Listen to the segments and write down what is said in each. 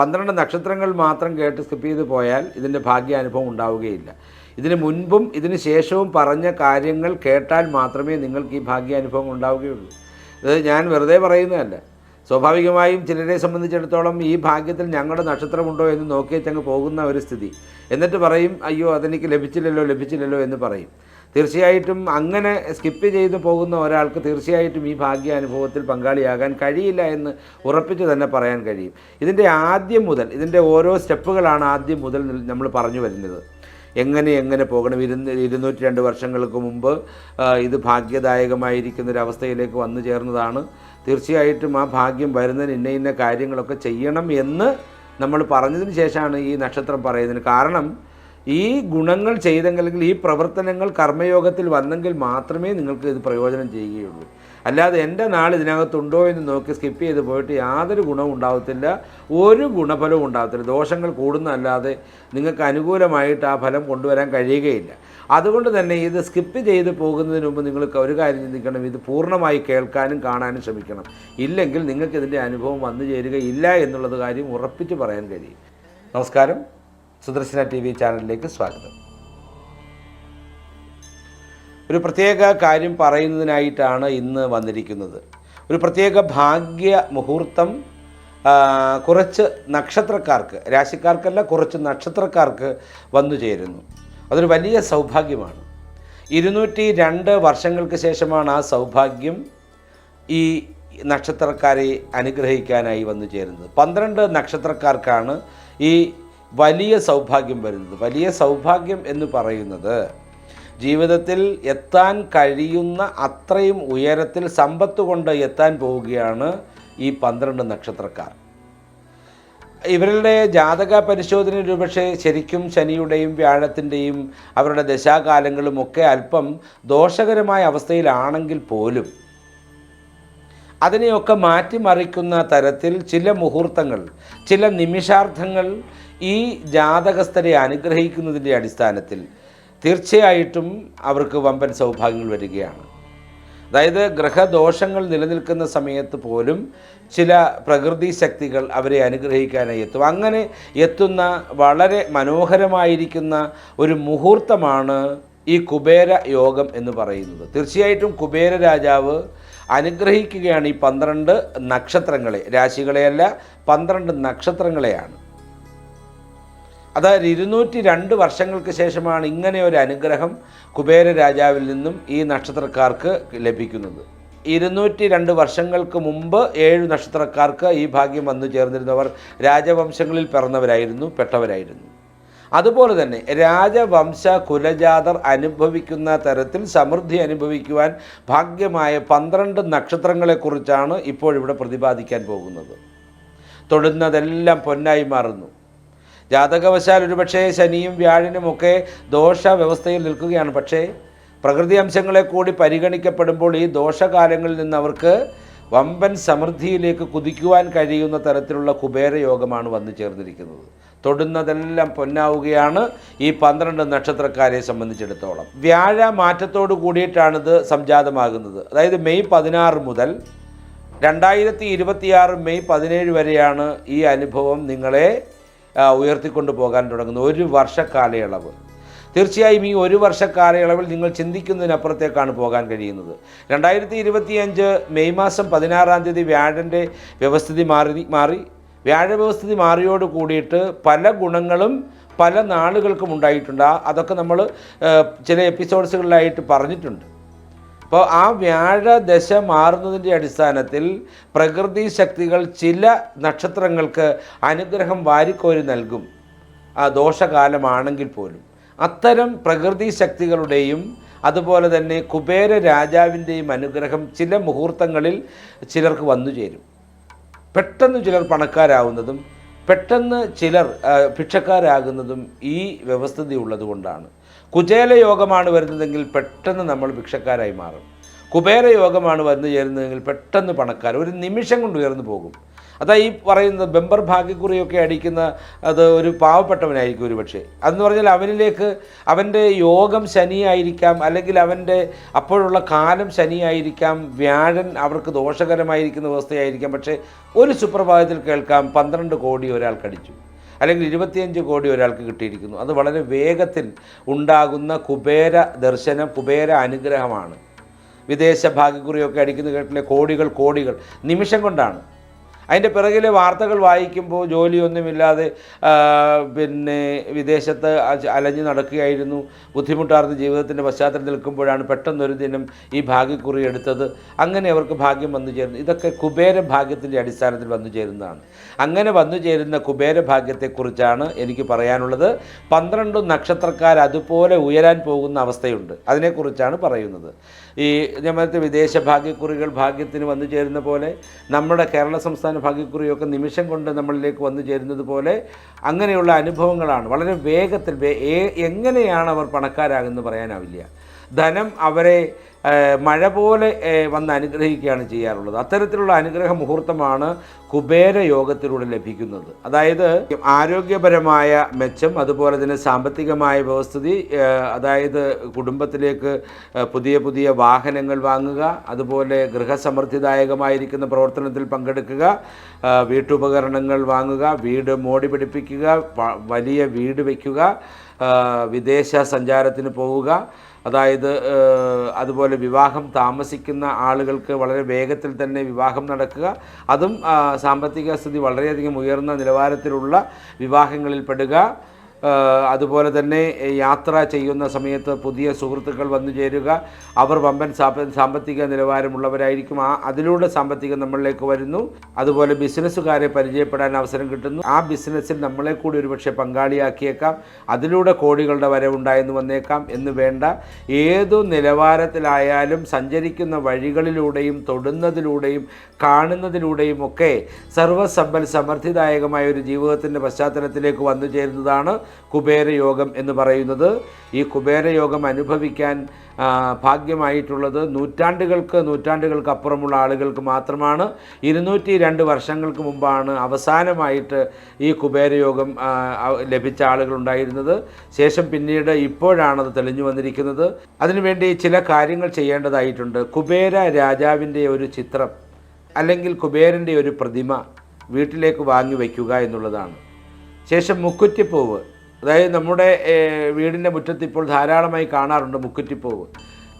പന്ത്രണ്ട് നക്ഷത്രങ്ങൾ മാത്രം കേട്ട് സ്കിപ്പ് ചെയ്ത് പോയാൽ ഇതിന്റെ ഭാഗ്യാനുഭവം ഉണ്ടാവുകയില്ല. ഇതിന് മുൻപും ഇതിന് ശേഷവും പറഞ്ഞ കാര്യങ്ങൾ കേട്ടാൽ മാത്രമേ നിങ്ങൾക്ക് ഈ ഭാഗ്യാനുഭവം ഉണ്ടാവുകയുള്ളൂ. ഇത് ഞാൻ വെറുതെ പറയുന്നതല്ല. സ്വാഭാവികമായും ചിലരെ സംബന്ധിച്ചിടത്തോളം ഈ ഭാഗ്യത്തിൽ ഞങ്ങളുടെ നക്ഷത്രമുണ്ടോ എന്ന് നോക്കിയച്ചങ്ങ് പോകുന്ന ഒരു സ്ഥിതി. എന്നിട്ട് പറയും അയ്യോ അതെനിക്ക് ലഭിച്ചില്ലല്ലോ ലഭിച്ചില്ലല്ലോ എന്ന് പറയും. തീർച്ചയായിട്ടും അങ്ങനെ സ്കിപ്പ് ചെയ്തു പോകുന്ന ഒരാൾക്ക് തീർച്ചയായിട്ടും ഈ ഭാഗ്യാനുഭവത്തിൽ പങ്കാളിയാകാൻ കഴിയില്ല എന്ന് ഉറപ്പിച്ച് തന്നെ പറയാൻ കഴിയും. ഇതിന്റെ ആദ്യം മുതൽ ഇതിന്റെ ഓരോ സ്റ്റെപ്പുകളാണ് ആദ്യം മുതൽ നമ്മൾ പറഞ്ഞു വരുന്നത്. എങ്ങനെ എങ്ങനെ പോകണം? ഇരുന്ന് ഇരുന്നൂറ്റി രണ്ട് വർഷങ്ങൾക്ക് മുമ്പ് ഇത് ഭാഗ്യദായകമായിരിക്കുന്ന ഒരു അവസ്ഥയിലേക്ക് വന്നു ചേർന്നതാണ്. തീർച്ചയായിട്ടും ആ ഭാഗ്യം വരുന്നതിന് ഇന്ന ഇന്ന കാര്യങ്ങളൊക്കെ ചെയ്യണം എന്ന് നമ്മൾ പറഞ്ഞതിന് ശേഷമാണ് ഈ നക്ഷത്രം പറയുന്നത്. കാരണം ഈ ഗുണങ്ങൾ ചെയ്തെങ്കിൽ ഈ പ്രവർത്തനങ്ങൾ കർമ്മയോഗത്തിൽ വന്നെങ്കിൽ മാത്രമേ നിങ്ങൾക്ക് ഇത് പ്രയോജനം ചെയ്യുകയുള്ളൂ. അല്ലാതെ എന്റെ നാൾ ഇതിനകത്തുണ്ടോ എന്ന് നോക്കി സ്കിപ്പ് ചെയ്ത് പോയിട്ട് യാതൊരു ഗുണവും ഉണ്ടാവത്തില്ല. ഒരു ഗുണഫലവും ഉണ്ടാകത്തില്ല ദോഷങ്ങൾ കൂടുന്നതല്ലാതെ നിങ്ങൾക്ക് അനുകൂലമായിട്ട് ആ ഫലം കൊണ്ടുവരാൻ കഴിയുകയില്ല. അതുകൊണ്ട് തന്നെ ഇത് സ്കിപ്പ് ചെയ്ത് പോകുന്നതിന് മുമ്പ് നിങ്ങൾ ഒരു കാര്യം ചിന്തിക്കണം. ഇത് പൂർണമായി കേൾക്കാനും കാണാനും ശ്രമിക്കണം. ഇല്ലെങ്കിൽ നിങ്ങൾക്ക് ഇതിന്റെ അനുഭവം വന്നു ചേരുകയില്ല എന്നുള്ളത് കാര്യം ഉറപ്പിച്ച് പറയാൻ കഴിയും. നമസ്കാരം. സുദർശന ടി വി ചാനലിലേക്ക് സ്വാഗതം. ഒരു പ്രത്യേക കാര്യം പറയുന്നതിനായിട്ടാണ് ഇന്ന് വന്നിരിക്കുന്നത്. ഒരു പ്രത്യേക ഭാഗ്യ മുഹൂർത്തം കുറച്ച് നക്ഷത്രക്കാർക്ക് രാശിക്കാർക്കല്ല കുറച്ച് നക്ഷത്രക്കാർക്ക് വന്നു ചേരുന്നു. അതൊരു വലിയ സൗഭാഗ്യമാണ്. ഇരുന്നൂറ്റി രണ്ട് വർഷങ്ങൾക്ക് ശേഷമാണ് ആ സൗഭാഗ്യം ഈ നക്ഷത്രക്കാരെ അനുഗ്രഹിക്കാനായി വന്നു ചേരുന്നത്. പന്ത്രണ്ട് നക്ഷത്രക്കാർക്കാണ് ഈ വലിയ സൗഭാഗ്യം വരുന്നത്. വലിയ സൗഭാഗ്യം എന്ന് പറയുന്നത് ജീവിതത്തിൽ എത്താൻ കഴിയുന്ന അത്രയും ഉയരത്തിൽ സമ്പത്ത് കൊണ്ട് എത്താൻ പോവുകയാണ് ഈ പന്ത്രണ്ട് നക്ഷത്രക്കാർ. ഇവരുടെ ജാതക പരിശോധന ഒരുപക്ഷെ ശരിക്കും ശനിയുടെയും വ്യാഴത്തിന്റെയും അവരുടെ ദശാകാലങ്ങളും ഒക്കെ അല്പം ദോഷകരമായ അവസ്ഥയിലാണെങ്കിൽ പോലും അതിനെയൊക്കെ മാറ്റിമറിക്കുന്ന തരത്തിൽ ചില മുഹൂർത്തങ്ങൾ ചില നിമിഷാർത്ഥങ്ങൾ ഈ ജാതകസ്ഥരെ അനുഗ്രഹിക്കുന്നതിന്റെ അടിസ്ഥാനത്തിൽ തീർച്ചയായിട്ടും അവർക്ക് വമ്പൻ സൗഭാഗ്യങ്ങൾ വരികയാണ്. അതായത് ഗ്രഹദോഷങ്ങൾ നിലനിൽക്കുന്ന സമയത്ത് പോലും ചില പ്രകൃതി ശക്തികൾ അവരെ അനുഗ്രഹിക്കാനായി എത്തും. അങ്ങനെ എത്തുന്ന വളരെ മനോഹരമായിരിക്കുന്ന ഒരു മുഹൂർത്തമാണ് ഈ കുബേര യോഗം എന്ന് പറയുന്നത്. തീർച്ചയായിട്ടും കുബേര രാജാവ് അനുഗ്രഹിക്കുകയാണ് ഈ പന്ത്രണ്ട് നക്ഷത്രങ്ങളെ. രാശികളെയല്ല പന്ത്രണ്ട് നക്ഷത്രങ്ങളെയാണ്. അതായത് ഇരുന്നൂറ്റി രണ്ട് വർഷങ്ങൾക്ക് ശേഷമാണ് ഇങ്ങനെ ഒരു അനുഗ്രഹം കുബേര രാജാവിൽ നിന്നും ഈ നക്ഷത്രക്കാർക്ക് ലഭിക്കുന്നത്. ഇരുന്നൂറ്റി രണ്ട് വർഷങ്ങൾക്ക് മുമ്പ് ഏഴ് നക്ഷത്രക്കാർക്ക് ഈ ഭാഗ്യം വന്നു ചേർന്നിരുന്നവർ രാജവംശങ്ങളിൽ പിറന്നവരായിരുന്നു പെട്ടവരായിരുന്നു. അതുപോലെ തന്നെ രാജവംശ കുലജാതർ അനുഭവിക്കുന്ന തരത്തിൽ സമൃദ്ധി അനുഭവിക്കുവാൻ ഭാഗ്യമായ പന്ത്രണ്ട് നക്ഷത്രങ്ങളെക്കുറിച്ചാണ് ഇപ്പോൾ ഇവിടെ പ്രതിപാദിക്കാൻ പോകുന്നത്. തൊടുന്നതെല്ലാം പൊന്നായി മാറുന്നു. ജാതകവശാൽ ഒരുപക്ഷേ ശനിയും വ്യാഴനും ഒക്കെ ദോഷ വ്യവസ്ഥയിൽ നിൽക്കുകയാണ്. പക്ഷേ പ്രകൃതി അംശങ്ങളെ കൂടി പരിഗണിക്കപ്പെടുമ്പോൾ ഈ ദോഷകാലങ്ങളിൽ നിന്ന് അവർക്ക് വമ്പൻ സമൃദ്ധിയിലേക്ക് കുതിക്കുവാൻ കഴിയുന്ന തരത്തിലുള്ള കുബേരയോഗമാണ് വന്നു ചേർന്നിരിക്കുന്നത്. തൊടുന്നതെല്ലാം പൊന്നാവുകയാണ് ഈ പന്ത്രണ്ട് നക്ഷത്രക്കാരെ സംബന്ധിച്ചിടത്തോളം. വ്യാഴ മാറ്റത്തോട് കൂടിയിട്ടാണിത് സംജാതമാകുന്നത്. അതായത് മെയ് പതിനാറ് മുതൽ രണ്ടായിരത്തി ഇരുപത്തിയാറ് മെയ് പതിനേഴ് വരെയാണ് ഈ അനുഭവം നിങ്ങളെ ഉയർത്തിക്കൊണ്ടു പോകാൻ തുടങ്ങുന്നത്. ഒരു വർഷക്കാലയളവ് തീർച്ചയായും ഈ ഒരു വർഷ കാലയളവിൽ നിങ്ങൾ ചിന്തിക്കുന്നതിനപ്പുറത്തേക്കാണ് പോകാൻ കഴിയുന്നത്. രണ്ടായിരത്തി ഇരുപത്തിയഞ്ച് മെയ് മാസം പതിനാറാം തീയതി വ്യാഴന്റെ വ്യവസ്ഥിതി മാറി മാറി വ്യാഴ വ്യവസ്ഥിതി മാറിയോട് കൂടിയിട്ട് പല ഗുണങ്ങളും പല നാളുകൾക്കും ഉണ്ടായിട്ടുണ്ട്. അതൊക്കെ നമ്മൾ ചില എപ്പിസോഡ്സുകളിലായിട്ട് പറഞ്ഞിട്ടുണ്ട്. അപ്പോൾ ആ വ്യാഴ ദശ മാറുന്നതിന്റെ അടിസ്ഥാനത്തിൽ പ്രകൃതി ശക്തികൾ ചില നക്ഷത്രങ്ങൾക്ക് അനുഗ്രഹം വാരിക്കോരി നൽകും. ആ ദോഷകാലമാണെങ്കിൽ പോലും. അത്തരം പ്രകൃതി ശക്തികളുടെയും അതുപോലെ തന്നെ കുബേര രാജാവിന്റെയും അനുഗ്രഹം ചില മുഹൂർത്തങ്ങളിൽ ചിലർക്ക് വന്നു ചേരും പെട്ടെന്ന് ചിലർ പണക്കാരാവുന്നതും പെട്ടെന്ന് ചിലർ ഭിക്ഷക്കാരാകുന്നതും ഈ വ്യവസ്ഥിതി ഉള്ളതുകൊണ്ടാണ് കുചേല യോഗമാണ് വരുന്നതെങ്കിൽ പെട്ടെന്ന് നമ്മൾ ഭിക്ഷക്കാരായി മാറും. കുബേര യോഗമാണ് വന്നു ചേരുന്നതെങ്കിൽ പെട്ടെന്ന് പണക്കാർ ഒരു നിമിഷം കൊണ്ട് ഉയർന്നു പോകും. അതാ ഈ പറയുന്നത് ബെമ്പർ ഭാഗ്യക്കുറിയൊക്കെ അടിക്കുന്ന അത് ഒരു പാവപ്പെട്ടവനായിരിക്കും ഒരു പക്ഷേ. അതെന്ന് പറഞ്ഞാൽ അവനിലേക്ക് അവന്റെ യോഗം ശനിയായിരിക്കാം അല്ലെങ്കിൽ അവന്റെ അപ്പോഴുള്ള കാലം ശനിയായിരിക്കാം വ്യാഴൻ അവർക്ക് ദോഷകരമായിരിക്കുന്ന വ്യവസ്ഥയായിരിക്കാം പക്ഷേ ഒരു സുപ്രഭാതത്തിൽ കേൾക്കാം പന്ത്രണ്ട് കോടി ഒരാൾക്കടിച്ചു അല്ലെങ്കിൽ ഇരുപത്തിയഞ്ച് കോടി ഒരാൾക്ക് കിട്ടിയിരിക്കുന്നു. അത് വളരെ വേഗത്തിൽ ഉണ്ടാകുന്ന കുബേര ദർശനം കുബേര അനുഗ്രഹമാണ്. വിദേശ ഭാഗ്യക്കുറിയൊക്കെ അടിക്കുന്ന കേട്ടിലെ കോടികൾ കോടികൾ. നിമിഷം കൊണ്ടാണ്. അതിന്റെ പിറകിലെ വാർത്തകൾ വായിക്കുമ്പോൾ ജോലിയൊന്നുമില്ലാതെ പിന്നെ വിദേശത്ത് അലഞ്ഞു നടക്കുകയായിരുന്നു. ബുദ്ധിമുട്ടാർന്ന ജീവിതത്തിന്റെ പശ്ചാത്തലത്തിൽ നിൽക്കുമ്പോഴാണ് പെട്ടെന്നൊരു ദിനം ഈ ഭാഗ്യക്കുറി എടുത്തത്. അങ്ങനെ അവർക്ക് ഭാഗ്യം വന്നു ചേരുന്നു. ഇതൊക്കെ കുബേര ഭാഗ്യത്തിന്റെ അടിസ്ഥാനത്തിൽ വന്നു ചേരുന്നതാണ്. അങ്ങനെ വന്നു ചേരുന്ന കുബേര ഭാഗ്യത്തെക്കുറിച്ചാണ് എനിക്ക് പറയാനുള്ളത്. പന്ത്രണ്ട് നക്ഷത്രക്കാർ അതുപോലെ ഉയരാൻ പോകുന്ന അവസ്ഥയുണ്ട്. അതിനെക്കുറിച്ചാണ് പറയുന്നത്. ഈ ഞമ്മത്തെ വിദേശ ഭാഗ്യക്കുറികൾ ഭാഗ്യത്തിന് വന്നു ചേരുന്ന പോലെ നമ്മുടെ കേരള സംസ്ഥാന ഭാഗ്യക്കുറിയൊക്കെ നിമിഷം കൊണ്ട് നമ്മളിലേക്ക് വന്നു ചേരുന്നത് പോലെ അങ്ങനെയുള്ള അനുഭവങ്ങളാണ്. വളരെ വേഗത്തിൽ എങ്ങനെയാണ് അവർ പണക്കാരാകുന്നത് പറയാനാവില്ല. ധനം അവരെ മഴ പോലെ വന്ന് അനുഗ്രഹിക്കുകയാണ് ചെയ്യാറുള്ളത്. അത്തരത്തിലുള്ള അനുഗ്രഹ മുഹൂർത്തമാണ് കുബേര യോഗത്തിലൂടെ ലഭിക്കുന്നത്. അതായത് ആരോഗ്യപരമായ മെച്ചം അതുപോലെ തന്നെ സാമ്പത്തികമായ വ്യവസ്ഥിതി അതായത് കുടുംബത്തിലേക്ക് പുതിയ പുതിയ വാഹനങ്ങൾ വാങ്ങുക അതുപോലെ ഗൃഹസമൃദ്ധിദായകമായിരിക്കുന്ന പ്രവർത്തനത്തിൽ പങ്കെടുക്കുക വീട്ടുപകരണങ്ങൾ വാങ്ങുക വീട് മോടി പിടിപ്പിക്കുക വലിയ വീട് വയ്ക്കുക വിദേശ സഞ്ചാരത്തിന് പോവുക അതായത് അതുപോലെ വിവാഹം താമസിക്കുന്ന ആളുകൾക്ക് വളരെ വേഗത്തിൽ തന്നെ വിവാഹം നടക്കുക. അതും സാമ്പത്തിക സ്ഥിതി വളരെയധികം ഉയർന്ന നിലവാരത്തിലുള്ള വിവാഹങ്ങളിൽ പെടുക. അതുപോലെ തന്നെ യാത്ര ചെയ്യുന്ന സമയത്ത് പുതിയ സുഹൃത്തുക്കൾ വന്നു ചേരുക. അവർ വമ്പൻ സാമ്പത്തിക നിലവാരമുള്ളവരായിരിക്കും. ആ അതിലൂടെ സാമ്പത്തികം നമ്മളിലേക്ക് വരുന്നു. അതുപോലെ ബിസിനസ്സുകാരെ പരിചയപ്പെടാൻ അവസരം കിട്ടുന്നു. ആ ബിസിനസ്സിൽ നമ്മളെ കൂടി ഒരുപക്ഷെ പങ്കാളിയാക്കിയേക്കാം. അതിലൂടെ കോടികളുടെ വരവുണ്ടായെന്ന് വന്നേക്കാം. എന്ന് വേണ്ട. ഏതു നിലവാരത്തിലായാലും സഞ്ചരിക്കുന്ന വഴികളിലൂടെയും തൊടുന്നതിലൂടെയും കാണുന്നതിലൂടെയും ഒക്കെ സർവസമ്പൽ സമൃദ്ധിദായകമായ ഒരു ജീവിതത്തിന്റെ പശ്ചാത്തലത്തിലേക്ക് വന്നു ചേരുന്നതാണ് കുബേരയോഗം എന്ന് പറയുന്നത്. ഈ കുബേരയോഗം അനുഭവിക്കാൻ ഭാഗ്യമായിട്ടുള്ളത് നൂറ്റാണ്ടുകൾക്ക് നൂറ്റാണ്ടുകൾക്ക് അപ്പുറമുള്ള ആളുകൾക്ക് മാത്രമാണ്. ഇരുന്നൂറ്റി രണ്ട് വർഷങ്ങൾക്ക് മുമ്പാണ് അവസാനമായിട്ട് ഈ കുബേരയോഗം ലഭിച്ച ആളുകളുണ്ടായിരുന്നത് ശേഷം പിന്നീട് ഇപ്പോഴാണത് തെളിഞ്ഞു വന്നിരിക്കുന്നത്. അതിനുവേണ്ടി ചില കാര്യങ്ങൾ ചെയ്യേണ്ടതായിട്ടുണ്ട്. കുബേര രാജാവിന്റെ ഒരു ചിത്രം അല്ലെങ്കിൽ കുബേരന്റെ ഒരു പ്രതിമ വീട്ടിലേക്ക് വാങ്ങി വയ്ക്കുക എന്നുള്ളതാണ്. ശേഷം മുക്കുറ്റിപ്പൂവ് അതായത് നമ്മുടെ വീടിന്റെ മുറ്റത്ത് ഇപ്പോൾ ധാരാളമായി കാണാറുണ്ട് മുക്കുറ്റിപ്പൂവ്.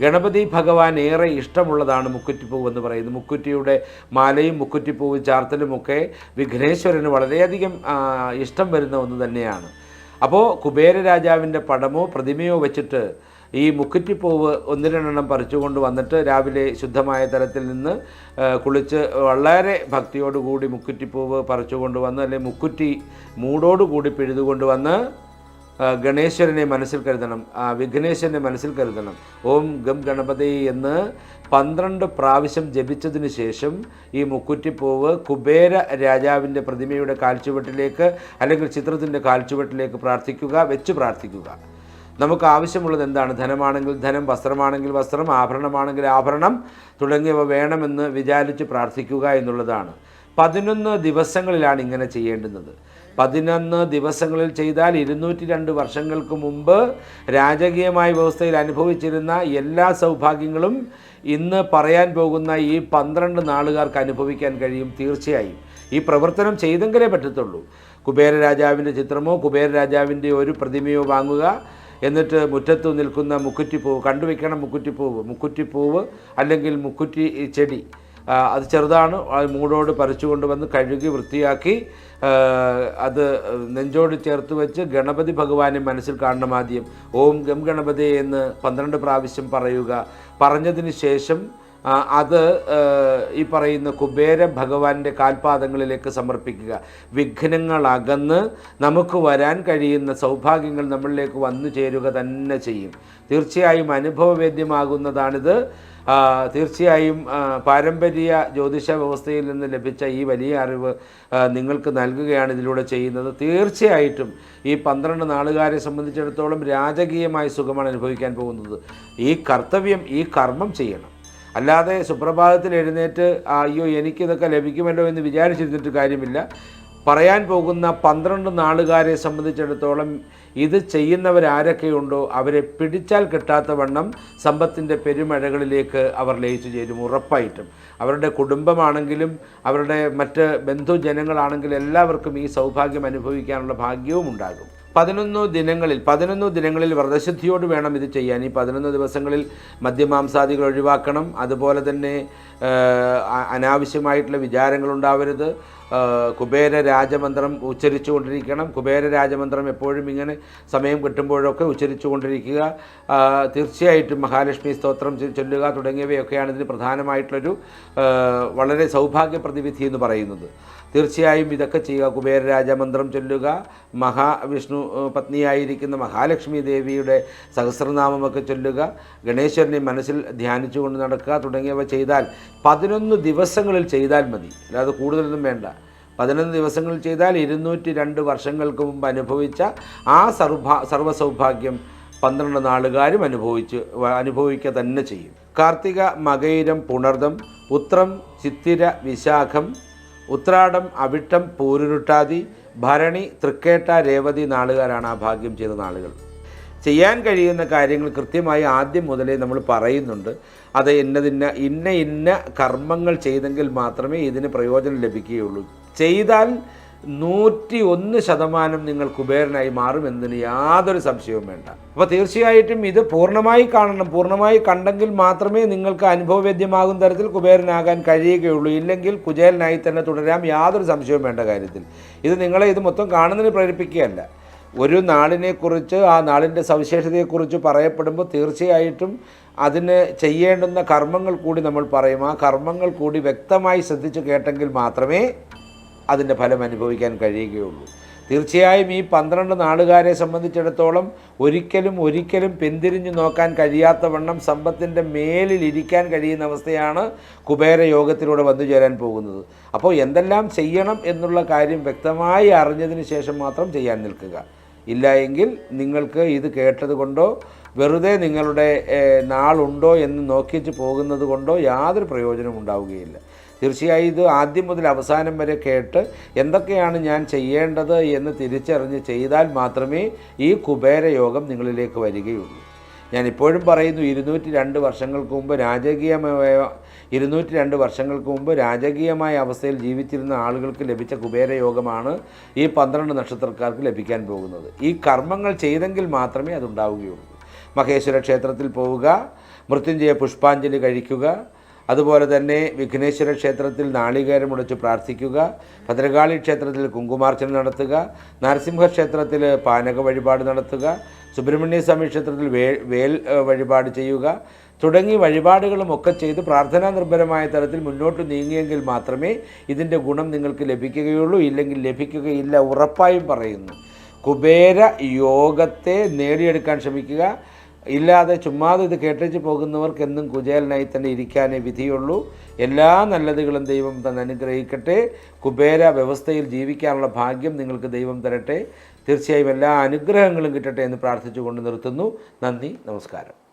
ഗണപതി ഭഗവാൻ ഏറെ ഇഷ്ടമുള്ളതാണ് മുക്കുറ്റിപ്പൂവ് എന്ന് പറയുന്നത്. മുക്കുറ്റിയുടെ മാലയും മുക്കുറ്റിപ്പൂവും ചാർത്തലുമൊക്കെ വിഘ്നേശ്വരന് വളരെയധികം ഇഷ്ടം വരുന്ന ഒന്ന് തന്നെയാണ്. അപ്പോൾ കുബേര രാജാവിന്റെ പടമോ പ്രതിമയോ വെച്ചിട്ട് ഈ മുക്കുറ്റിപ്പൂവ് ഒന്ന് പറിച്ചുകൊണ്ട് വന്നിട്ട് രാവിലെ ശുദ്ധമായ തലത്തിൽ നിന്ന് കുളിച്ച് വളരെ ഭക്തിയോടുകൂടി മുക്കുറ്റിപ്പൂവ് പറിച്ചുകൊണ്ട് വന്ന് അല്ലെങ്കിൽ മുക്കുറ്റി മൂടോടുകൂടി പിഴുതുകൊണ്ട് വന്ന് ഗണേശ്വരനെ മനസ്സിൽ കരുതണം. വിഘ്നേശ്വരനെ മനസ്സിൽ കരുതണം. ഓം ഗം ഗണപതി എന്ന് പന്ത്രണ്ട് പ്രാവശ്യം ജപിച്ചതിന് ശേഷം ഈ മുക്കുറ്റിപ്പൂവ് കുബേര രാജാവിന്റെ പ്രതിമയുടെ കാൽച്ചുവട്ടിലേക്ക് അല്ലെങ്കിൽ ചിത്രത്തിന്റെ കാൽച്ചുവട്ടിലേക്ക് പ്രാർത്ഥിക്കുക വെച്ച് പ്രാർത്ഥിക്കുക. നമുക്ക് ആവശ്യമുള്ളത് എന്താണ്? ധനമാണെങ്കിൽ ധനം വസ്ത്രമാണെങ്കിൽ വസ്ത്രം ആഭരണമാണെങ്കിൽ ആഭരണം തുടങ്ങിയവ വേണമെന്ന് വിചാരിച്ച് പ്രാർത്ഥിക്കുക എന്നുള്ളതാണ്. പതിനൊന്ന് ദിവസങ്ങളിലാണ് ഇങ്ങനെ ചെയ്യേണ്ടുന്നത്. പതിനൊന്ന് ദിവസങ്ങളിൽ ചെയ്താൽ ഇരുന്നൂറ്റി രണ്ട് വർഷങ്ങൾക്ക് മുമ്പ് രാജകീയമായ വ്യവസ്ഥയിൽ അനുഭവിച്ചിരുന്ന എല്ലാ സൗഭാഗ്യങ്ങളും ഇന്ന് പറയാൻ പോകുന്ന ഈ പന്ത്രണ്ട് നാളുകാർക്ക് അനുഭവിക്കാൻ കഴിയും തീർച്ചയായും. ഈ പ്രവർത്തനം ചെയ്തെങ്കിലേ പറ്റത്തുള്ളൂ. കുബേര രാജാവിന്റെ ചിത്രമോ കുബേര രാജാവിന്റെ ഒരു പ്രതിമയോ വാങ്ങുക എന്നിട്ട് മുറ്റത്ത് നിൽക്കുന്ന മുക്കുറ്റിപ്പൂവ് കണ്ടുവെക്കണം മുക്കുറ്റിപ്പൂവ് മുക്കുറ്റിപ്പൂവ് അല്ലെങ്കിൽ മുക്കുറ്റി ചെടി അത് ചെറുതാണ് മൂടോട് പറിച്ചു കൊണ്ടുവന്ന് കഴുകി വൃത്തിയാക്കി അത് നെഞ്ചോട് ചേർത്ത് വെച്ച് ഗണപതി ഭഗവാനെ മനസ്സിൽ കാണണം ആദ്യം. ഓം ഗം ഗണപതി എന്ന് പന്ത്രണ്ട് പ്രാവശ്യം പറയുക. പറഞ്ഞതിന് ശേഷം അത് ഈ പറയുന്ന കുബേര ഭഗവാന്റെ കാൽപാദങ്ങളിലേക്ക് സമർപ്പിക്കുക. വിഘ്നങ്ങൾ അകന്ന് നമുക്ക് വരാൻ കഴിയുന്ന സൗഭാഗ്യങ്ങൾ നമ്മളിലേക്ക് വന്നു ചേരുക തന്നെ ചെയ്യും. തീർച്ചയായും അനുഭവവേദ്യമാകുന്നതാണിത്. തീർച്ചയായും പാരമ്പര്യ ജ്യോതിഷ വ്യവസ്ഥയിൽ നിന്ന് ലഭിച്ച ഈ വലിയ അറിവ് നിങ്ങൾക്ക് നൽകുകയാണ് ഇതിലൂടെ ചെയ്യുന്നത്. തീർച്ചയായിട്ടും ഈ പന്ത്രണ്ട് നാളുകാരെ സംബന്ധിച്ചിടത്തോളം രാജകീയമായ സുഖമാണ് അനുഭവിക്കാൻ പോകുന്നത്. ഈ കർത്തവ്യം ഈ കർമ്മം ചെയ്യണം. അല്ലാതെ സുപ്രഭാതത്തിൽ എഴുന്നേറ്റ് "ആ, അയ്യോ എനിക്കിതൊക്കെ ലഭിക്കുമല്ലോ എന്ന് വിചാരിച്ചിരുന്നിട്ട് കാര്യമില്ല. പറയാൻ പോകുന്ന പന്ത്രണ്ട് നാളുകാരെ സംബന്ധിച്ചിടത്തോളം ഇത് ചെയ്യുന്നവരാരൊക്കെയുണ്ടോ അവരെ പിടിച്ചാൽ കിട്ടാത്ത വണ്ണം സമ്പത്തിന്റെ പെരുമഴകളിലേക്ക് അവർ ലയിച്ചു ചേരും ഉറപ്പായിട്ടും. അവരുടെ കുടുംബമാണെങ്കിലും അവരുടെ മറ്റ് ബന്ധുജനങ്ങളാണെങ്കിലും എല്ലാവർക്കും ഈ സൗഭാഗ്യം അനുഭവിക്കാനുള്ള ഭാഗ്യവും ഉണ്ടാകും. പതിനൊന്ന് ദിനങ്ങളിൽ പതിനൊന്ന് ദിനങ്ങളിൽ വ്രതശുദ്ധിയോട് വേണം ഇത് ചെയ്യാൻ. ഈ പതിനൊന്ന് ദിവസങ്ങളിൽ മദ്യമാംസാദികൾ ഒഴിവാക്കണം. അതുപോലെ തന്നെ അനാവശ്യമായിട്ടുള്ള വിചാരങ്ങൾ ഉണ്ടാവരുത്. കുബേര രാജമന്ത്രം ഉച്ചരിച്ചു കൊണ്ടിരിക്കണം. കുബേര രാജമന്ത്രം എപ്പോഴും ഇങ്ങനെ സമയം കിട്ടുമ്പോഴൊക്കെ ഉച്ചരിച്ചു കൊണ്ടിരിക്കുക. തീർച്ചയായിട്ടും മഹാലക്ഷ്മി സ്തോത്രം ചൊല്ലുക തുടങ്ങിയവയൊക്കെയാണ് ഇതിന് പ്രധാനമായിട്ടുള്ളൊരു വളരെ സൗഭാഗ്യ പ്രതിവിധി എന്ന് പറയുന്നത്. തീർച്ചയായും ഇതൊക്കെ ചെയ്യുക. കുബേരരാജമന്ത്രം ചൊല്ലുക. മഹാവിഷ്ണു പത്നിയായിരിക്കുന്ന മഹാലക്ഷ്മി ദേവിയുടെ സഹസ്രനാമമൊക്കെ ചൊല്ലുക. ഗണേശ്വരനെ മനസ്സിൽ ധ്യാനിച്ചുകൊണ്ട് നടക്കുക. തുടങ്ങിയവ ചെയ്താൽ പതിനൊന്ന് ദിവസങ്ങളിൽ ചെയ്താൽ മതി. അല്ലാതെ കൂടുതലൊന്നും വേണ്ട. പതിനൊന്ന് ദിവസങ്ങളിൽ ചെയ്താൽ ഇരുന്നൂറ്റി രണ്ട് വർഷങ്ങൾക്ക് മുമ്പ് അനുഭവിച്ച ആ സർഭാ സർവസൗഭാഗ്യം പന്ത്രണ്ട് നാളുകാരും അനുഭവിച്ച് അനുഭവിക്കുക തന്നെ ചെയ്യും. കാർത്തിക മകയിരം പുണർദം ഉത്രം ചിത്തിര വിശാഖം ഉത്രാടം അവിട്ടം പൂരുരുട്ടാതി ഭരണി തൃക്കേട്ട രേവതി നാളുകാരാണ് ആ ഭാഗ്യം ചെയ്ത നാളുകൾ. ചെയ്യാൻ കഴിയുന്ന കാര്യങ്ങൾ കൃത്യമായി ആദ്യം മുതലേ നമ്മൾ പറയുന്നുണ്ട്. അത് ഇന്നതിന്ന ഇന്ന ഇന്ന കർമ്മങ്ങൾ ചെയ്തെങ്കിൽ മാത്രമേ ഇതിന് പ്രയോജനം ലഭിക്കുകയുള്ളൂ. ചെയ്താൽ നൂറ്റി ഒന്ന് ശതമാനം നിങ്ങൾ കുബേരനായി മാറും മാറുമെന്നതിന് യാതൊരു സംശയവും വേണ്ട. അപ്പോൾ തീർച്ചയായിട്ടും ഇത് പൂർണമായി കാണണം. പൂർണമായി കണ്ടെങ്കിൽ മാത്രമേ നിങ്ങൾക്ക് അനുഭവവേദ്യമാകും തരത്തിൽ കുബേരനാകാൻ കഴിയുകയുള്ളൂ. ഇല്ലെങ്കിൽ കുചേലനായി തന്നെ തുടരാം. യാതൊരു സംശയവും വേണ്ട കാര്യത്തിൽ. ഇത് നിങ്ങളെ ഇത് മൊത്തം കാണുന്നതിന് പ്രേരിപ്പിക്കുകയല്ല. ഒരു നാളിനെക്കുറിച്ച് ആ നാളിന്റെ സവിശേഷതയെക്കുറിച്ച് പറയപ്പെടുമ്പോൾ തീർച്ചയായിട്ടും അതിന് ചെയ്യേണ്ടുന്ന കർമ്മങ്ങൾ കൂടി നമ്മൾ പറയും. ആ കർമ്മങ്ങൾ കൂടി വ്യക്തമായി ശ്രദ്ധിച്ച് കേട്ടെങ്കിൽ മാത്രമേ അതിന്റെ ഫലം അനുഭവിക്കാൻ കഴിയുകയുള്ളൂ. തീർച്ചയായും ഈ പന്ത്രണ്ട് നാളുകാരെ സംബന്ധിച്ചിടത്തോളം ഒരിക്കലും ഒരിക്കലും പിന്തിരിഞ്ഞു നോക്കാൻ കഴിയാത്ത വണ്ണം സമ്പത്തിന്റെ മേലിൽ ഇരിക്കാൻ കഴിയുന്ന അവസ്ഥയാണ് കുബേര യോഗത്തിലൂടെ വന്നു ചേരാൻ പോകുന്നത്. അപ്പോൾ എന്തെല്ലാം ചെയ്യണം എന്നുള്ള കാര്യം വ്യക്തമായി അറിഞ്ഞതിന് ശേഷം മാത്രം ചെയ്യാൻ നിൽക്കുക. ഇല്ല എങ്കിൽ നിങ്ങൾക്ക് ഇത് കേട്ടതുകൊണ്ടോ വെറുതെ നിങ്ങളുടെ നാളുണ്ടോ എന്ന് നോക്കിച്ച് പോകുന്നത് കൊണ്ടോ യാതൊരു പ്രയോജനം ഉണ്ടാവുകയില്ല. തീർച്ചയായും ഇത് ആദ്യം മുതൽ അവസാനം വരെ കേട്ട് എന്തൊക്കെയാണ് ഞാൻ ചെയ്യേണ്ടത് എന്ന് തിരിച്ചറിഞ്ഞ് ചെയ്താൽ മാത്രമേ ഈ കുബേരയോഗം നിങ്ങളിലേക്ക് വരികയുള്ളൂ. ഞാൻ ഇപ്പോഴും പറയുന്നു ഇരുന്നൂറ്റി രണ്ട് വർഷങ്ങൾക്ക് മുമ്പ് രാജകീയമായ ഇരുന്നൂറ്റി രണ്ട് വർഷങ്ങൾക്ക് മുമ്പ് രാജകീയമായ അവസ്ഥയിൽ ജീവിച്ചിരുന്ന ആളുകൾക്ക് ലഭിച്ച കുബേരയോഗമാണ് ഈ പന്ത്രണ്ട് നക്ഷത്രക്കാർക്ക് ലഭിക്കാൻ പോകുന്നത്. ഈ കർമ്മങ്ങൾ ചെയ്തെങ്കിൽ മാത്രമേ അതുണ്ടാവുകയുള്ളൂ. മഹേശ്വര ക്ഷേത്രത്തിൽ പോവുക മൃത്യുഞ്ജയ പുഷ്പാഞ്ജലി കഴിക്കുക അതുപോലെ തന്നെ വിഘ്നേശ്വര ക്ഷേത്രത്തിൽ നാളികേരം മുടച്ച് പ്രാർത്ഥിക്കുക ഭദ്രകാളി ക്ഷേത്രത്തിൽ കുങ്കുമാർച്ചന നടത്തുക നരസിംഹ ക്ഷേത്രത്തിൽ പാനക വഴിപാട് നടത്തുക സുബ്രഹ്മണ്യ സ്വാമി ക്ഷേത്രത്തിൽ വേ വേൽ വഴിപാട് ചെയ്യുക. തുടങ്ങി വഴിപാടുകളും ഒക്കെ ചെയ്ത് പ്രാർത്ഥനാ നിർഭരമായ തരത്തിൽ മുന്നോട്ട് നീങ്ങിയെങ്കിൽ മാത്രമേ ഇതിന്റെ ഗുണം നിങ്ങൾക്ക് ലഭിക്കുകയുള്ളൂ. ഇല്ലെങ്കിൽ ലഭിക്കുകയില്ല ഉറപ്പായും പറയുന്നു. കുബേര യോഗത്തെ നേടിയെടുക്കാൻ ശ്രമിക്കുക. ഇല്ലാതെ ചുമ്മാതെ ഇത് കേട്ടിച്ച് പോകുന്നവർക്ക് എന്നും കുചേലനായി തന്നെ ഇരിക്കാനേ വിധിയുള്ളൂ. എല്ലാ നല്ലതുകളും ദൈവം തന്നെ അനുഗ്രഹിക്കട്ടെ. കുബേര വ്യവസ്ഥയിൽ ജീവിക്കാനുള്ള ഭാഗ്യം നിങ്ങൾക്ക് ദൈവം തരട്ടെ. തീർച്ചയായും എല്ലാ അനുഗ്രഹങ്ങളും കിട്ടട്ടെ എന്ന് പ്രാർത്ഥിച്ചുകൊണ്ട് നിർത്തുന്നു. നന്ദി നമസ്കാരം.